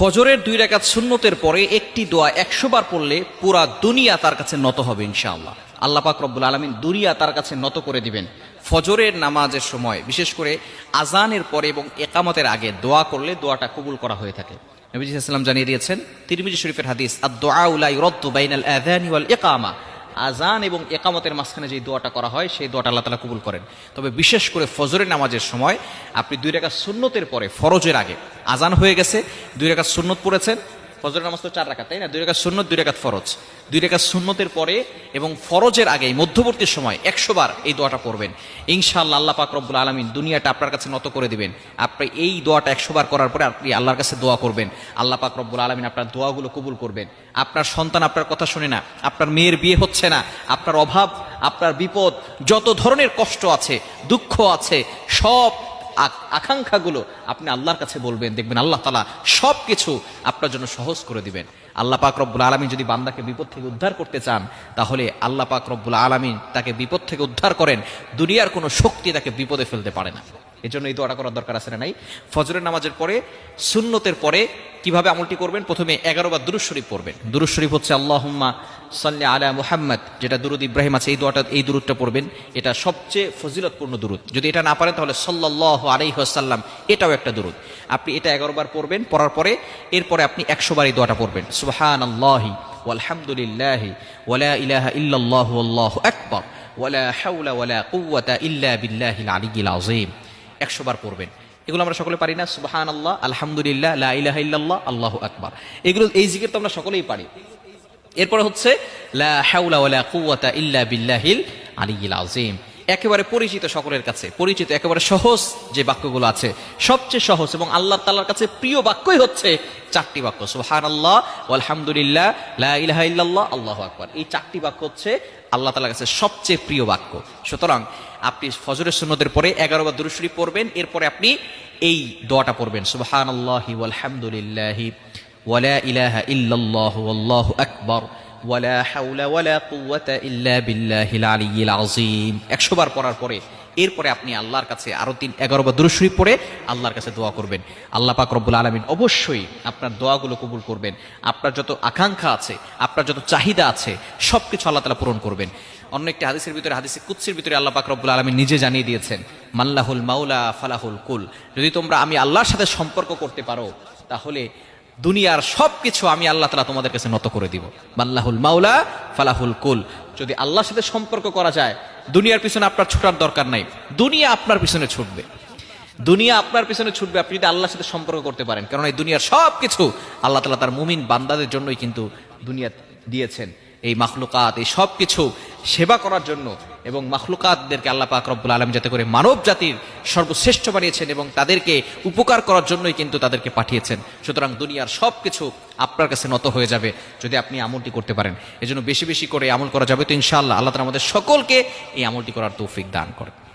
ফজরের দুই রেখাত শূন্যতের পরে একটি দোয়া একশো বার পড়লে পুরা দুনিয়া তার কাছে নত হবে, ইনশাআল্লাহ। আল্লাহ পাক রব্বুল আলমিন দুনিয়া তার কাছে নত করে দিবেন। ফজরের নামাজের সময়, বিশেষ করে আজানের পরে এবং একামতের আগে দোয়া করলে দোয়াটা কবুল করা হয়ে থাকে। নবীজি ইসলাম জানিয়ে দিয়েছেন, তিরমিজি শরীফের হাদিস আদ দোয়া উলাই রদ্দ বাইনাল আদানি ওয়াল ইকামা। আজান এবং একামতের মাঝখানে যে দোয়াটা করা হয়, সেই দোয়াটা আল্লাহ তালা কবুল করেন। তবে বিশেষ করে ফজরের নামাজের সময় আপনি দুই রেখা সুন্নতের পরে, ফরজের আগে আজান হয়ে গেছে, দুই রেখা সুন্নত পড়েছেন ফজরের নামাজ তো চার রাখাত তাই না? দুই রেখা সুন্নত, দুই রেখাত ফরজ। দুই রেখা সুন্নতের পরে এবং ফরজের আগে মধ্যবর্তী সময় একশো বার এই দোয়াটা পড়বেন। ইনশাআল্লাহ আল্লাহ পাক রব্বুল আলমিন দুনিয়াটা আপনার কাছে নত করে দিবেন। আপনি এই দোয়াটা একশো বার করার পরে আপনি আল্লাহর কাছে দোয়া করবেন। আল্লাহ পাক রব্বুল আলমিন আপনার দোয়াগুলো কবুল করবেন। আপনার সন্তান আপনার কথা শুনে না, আপনার মেয়ের বিয়ে হচ্ছে না, আপনার অভাব, আপনার বিপদ, যত ধরনের কষ্ট আছে, দুঃখ আছে, সব আকাঙ্ক্ষাগুলো আপনি আল্লাহর কাছে বলবেন, দেখবেন আল্লাহ তালা সব কিছু আপনার জন্য সহজ করে দিবেন। আল্লাহ পাক রব্বুল আলমী যদি বান্দাকে বিপদ থেকে উদ্ধার করতে চান, তাহলে আল্লাহ পাক রব্বুল আলমিন তাকে বিপদ থেকে উদ্ধার করেন। দুনিয়ার কোনো শক্তি তাকে বিপদে ফেলতে পারে না। এজন্য এই দোয়াটা করার দরকার আছে না নাই? ফজরের নামাজের পরে, সুন্নতের পরে কীভাবে আমলটি করবেন? প্রথমে এগারো বার শরীফ পড়বেন। দুরুজ শরীফ হচ্ছে আল্লাহুম্মা সাল্লি আলা মুহাম্মদ, যেটা দুরুদ ইব্রাহিম আছে, এই দোয়াটা, এই দুরুদটা পড়বেন। এটা সবচেয়ে ফজিলতপূর্ণ দুরুদ। যদি এটা না পারেন, তাহলে সাল্লাল্লাহু আলাইহি ওয়াসাল্লাম, এটাও একটা দুরুদ। আপনি এটা এগারো বার পড়বেন, পড়ার পরে, এরপরে আপনি একশো বার এই দোয়াটা পড়বেন। সুবহানাল্লাহি ওয়ালহামদুলিল্লাহি ওয়ালা ইলাহা ইল্লাল্লাহু আল্লাহু আকবার, ওয়ালা হাওলা ওয়ালা কুওয়াতা ইল্লা বিল্লাহিল আলিয়্যিল আযীম। একশো বার পড়বেন। এগুলো আমরা সকলে পারি না? সুবাহান আল্লাহ আলহামদুলিল্লাহ লাহ আল্লাহ আকবার। এগুলো, এই জিকির তো আমরা সকলেই পারি। এরপরে হচ্ছে, লা হাওলা ওয়ালা কুওয়াতা ইল্লা বিল্লাহিল আলিয়্যিল আযীম। একেবারে পরিচিত সকলের কাছে, পরিচিত একেবারে সহজ যে বাক্যগুলো আছে, সবচেয়ে সহজ এবং আল্লাহ তাআলার কাছে প্রিয় বাক্যই হচ্ছে চারটি বাক্য, সুবহানাল্লাহ আলহামদুলিল্লাহ লা ইলাহা ইল্লাল্লাহ, আল্লাহু আকবার। এই চারটি বাক্য হচ্ছে আল্লাহ তাআলার কাছে সবচেয়ে প্রিয় বাক্য। সুতরাং আপনি ফজরের সুন্নতের পরে এগারো বার দুরুদ পড়বেন, এরপরে আপনি এই দোয়াটা পড়বেন, সুবহানাল্লাহি ওয়ালহামদুলিল্লাহি ওয়ালা ইলাহা ইল্লাল্লাহু আল্লাহু আকবার। ওয়ালা ওয়ালা কুওয়াতা ইল্লা বিল্লাহিল আলিয়্যিল আযীম 100 বার পড়ার পরে, এরপরে আপনি আল্লাহর কাছে আরও তিন, এগারো বার দুরূদ শরীফ পড়ে আল্লাহর কাছে দোয়া করবেন। আল্লাহ পাক রব্বুল আলামিন অবশ্যই আপনার দোয়াগুলো কবুল করবেন। আপনার যত আকাঙ্ক্ষা আছে, আপনার যত চাহিদা আছে, সবকিছু আল্লাহ তাআলা পূরণ করবেন। অন্য একটি হাদিসের ভিতরে, হাদিসে কুৎসির ভিতরে আল্লাহ পাক রব্বুল আলামিন নিজে জানিয়ে দিয়েছেন, মাল্লাহুল মাওলা ফালাহুল কুল। যদি তোমরা আমি আল্লাহর সাথে সম্পর্ক করতে পারো, তাহলে দুনিয়ার সব কিছু আমি আল্লাহ তালা তোমাদের কাছে নত করে দিব। মাল্লাহুল মাওলা, ফালাহুল কুল। যদি আল্লাহর সাথে সম্পর্ক করা যায়, দুনিয়ার পিছনে আপনার ছোটার দরকার নাই। দুনিয়া আপনার পিছনে ছুটবে। দুনিয়া আপনার পিছনে ছুটবে, আপনি যদি আল্লাহর সাথে সম্পর্ক করতে পারেন। কারণ এই দুনিয়ার সব কিছু আল্লাহ তালা তার মুমিন বান্দাদের জন্যই কিন্তু দুনিয়া দিয়েছেন। এই মাখলুকাত, এই সব কিছু সেবা করার জন্য এবং মাখলুকাতদেরকে আল্লাহ পাক রব্বুল আলম যাতে করে মানব জাতির সর্বশ্রেষ্ঠ বানিয়েছেন এবং তাদেরকে উপকার করার জন্যই কিন্তু তাদেরকে পাঠিয়েছেন। সুতরাং দুনিয়ার সব কিছু আপনার কাছে নত হয়ে যাবে যদি আপনি আমলটি করতে পারেন। এজন্য বেশি বেশি করে আমল করা যাবে তো ইনশাআল্লাহ। আল্লাহ তালা আমাদের সকলকে এই আমলটি করার তৌফিক দান করেন।